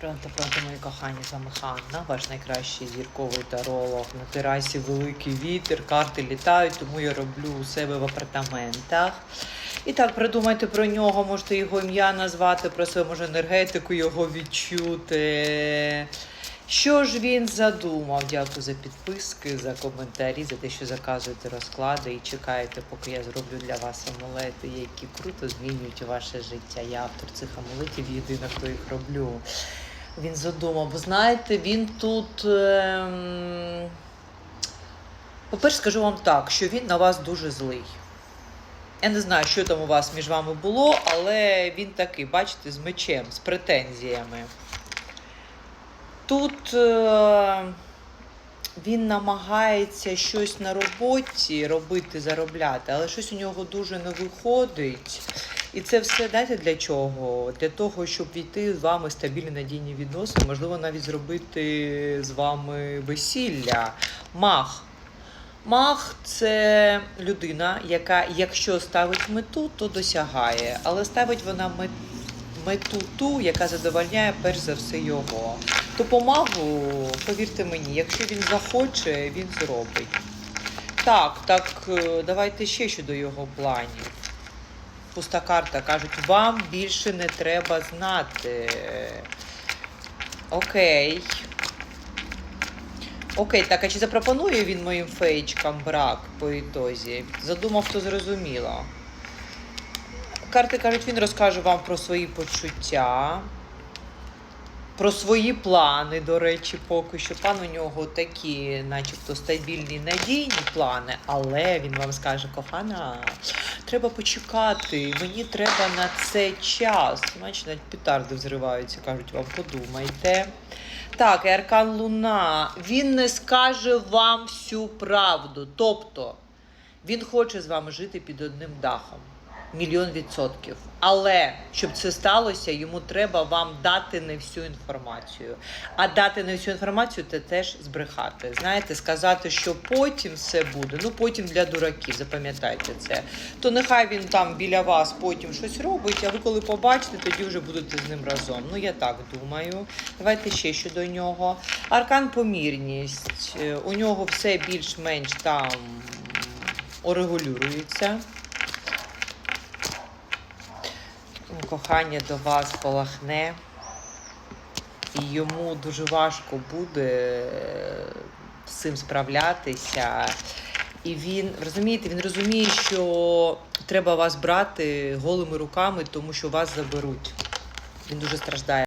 Пронто, пронто, мої кохані, з вами Ханна, ваш найкращий зірковий таролог. На терасі великий вітер, карти літають, тому я роблю у себе в апартаментах. І так, придумайте про нього, можете його ім'я назвати, про свою може енергетику його відчути. Що ж він задумав? Дякую за підписки, за коментарі, за те, що заказуєте розклади і чекаєте, поки я зроблю для вас амулети, які круто змінюють ваше життя. Я автор цих амулетів, єдина, хто їх роблю. Він задумав. Бо знаєте, він тут. Ем... По-перше, скажу вам так, що він на вас дуже злий. Я не знаю, що там у вас між вами було, але він такий, бачите, з мечем, з претензіями. Тут е, він намагається щось на роботі робити, заробляти, але щось у нього дуже не виходить. І це все знаєте для чого? Для того, щоб війти з вами стабільні надійні відносини, можливо, навіть зробити з вами весілля. Мах. Мах це людина, яка, якщо ставить мету, то досягає. Але ставить вона мету ту, яка задовольняє перш за все його. То по повірте мені, якщо він захоче, він зробить. Так, так, е, давайте ще щодо його планів. Пуста карта кажуть, вам більше не треба знати. Окей. Окей, так, а чи запропонує він моїм феєчкам брак по ітозі? Задумав, то зрозуміло. Карти кажуть, він розкаже вам про свої почуття, про свої плани, до речі, поки що. План у нього такі, начебто, стабільні, надійні плани, але він вам скаже, кохана, треба почекати, мені треба на це час. Бачите, навіть петарди взриваються, кажуть вам, подумайте. Так, Аркан Луна. Він не скаже вам всю правду. Тобто він хоче з вами жити під одним дахом. Мільйон відсотків. Але щоб це сталося, йому треба вам дати не всю інформацію. А дати не всю інформацію це теж збрехати. Знаєте, сказати, що потім все буде. Ну потім для дураків, запам'ятайте це. То нехай він там біля вас потім щось робить, а ви коли побачите, тоді вже будете з ним разом. Ну я так думаю. Давайте ще щодо нього. Аркан помірність. Е, У нього все більш-менш там урегулюється. Кохання до вас полахне, і йому дуже важко буде з цим справлятися. І він розумієте, він розуміє, що треба вас брати голими руками, тому що вас заберуть. Він дуже страждає.